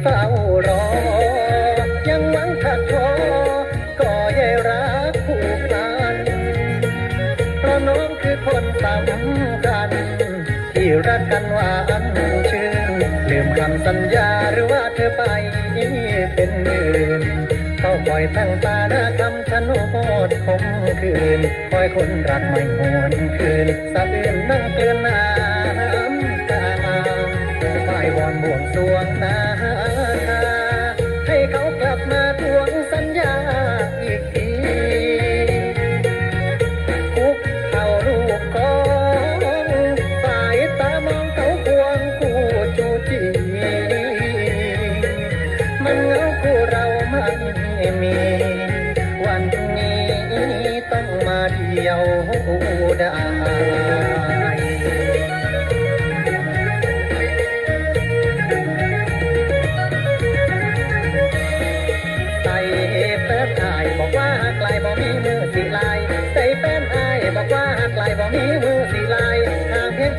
เฝ้ารอ ยังหวังถ้าท้อก็ย่ารักผูกพันเพราะน้องคือคนสำคัญที่รักกันหวานชื่นลืมคำสัญญาหรือว่าเธอไปเป็นอื่นเขาปล่อยตั้งตาหน้าคำชะโนดคงคืน คอยคนรักไม่หวนคืนสะอื่นนั่งเตือนน้ำ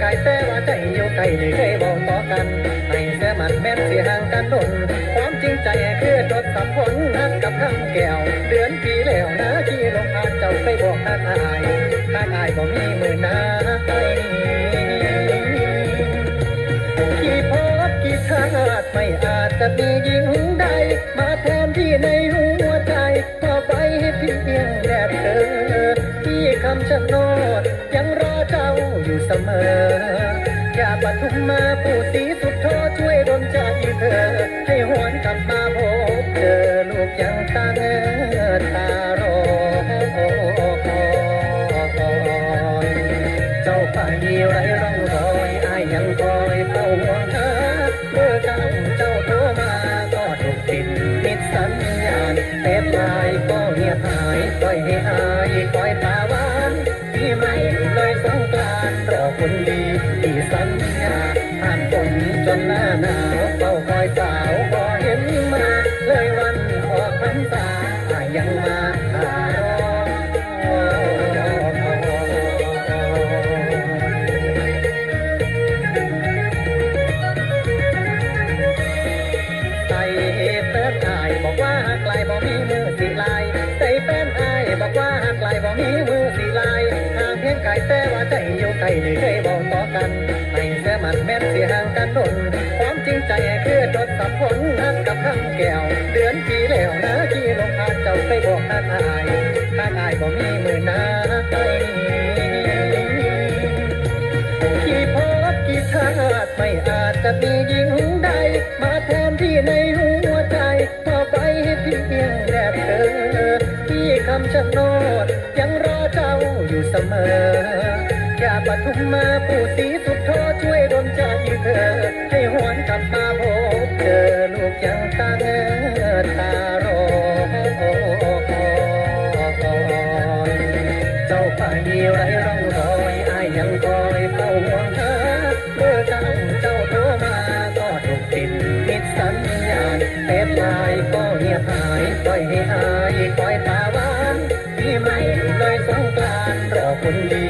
กลแต่ว่าใจอยู่ไกลเลยเคยบอกต่อกันให้เสียมันแม่เสียห่างกันดนความจริงใจคือจดสับผลนัดกับคำแก้ว เดือนปีแล้วนะที่ลงอาเจ้าเคยบอกหากอายหากอายบ่มี มาแทนที่ในหัวใจพอไปให้เพียงแดดเธอที่คำชะโนดยังรอเจ้าอยู่เสมอ อย่าปทุมมาผู้สีสุดโทช่วยดลใจเธอ ให้หวนกลับมาพบเจอลูกยังตั้งตารอเจ้าไปไรร่องรอยอายยังคอยเฝ้าห่วงหาเอยให้อายคอยตาหวานที่ไม่เลยสงกรานต์รอคนดีที่สัญญาผ่านฝนจนหน้าหนาวเฝ้าคอยสาว ไกลนี่เคยบอกต่อกันให้เสียมันแม่นเสียห่างกันดนความจริงใจคือจดสับผลนัดกับคำแก้ว เดือนปีแล้วนะที่ลงอาเจ้าไปบอกหากอายหากอายบ่มีมือนาไกี่พบกี่ชาติไม่อาจจะมียิง ชะโนดยังรอเจ้าอยู่เสมออย่าปทุมมาปู่สีสุดทอช่วยดลใจเธอ ให้หวนกลับมาพบเจอลูกยังตั้งตา Thank you.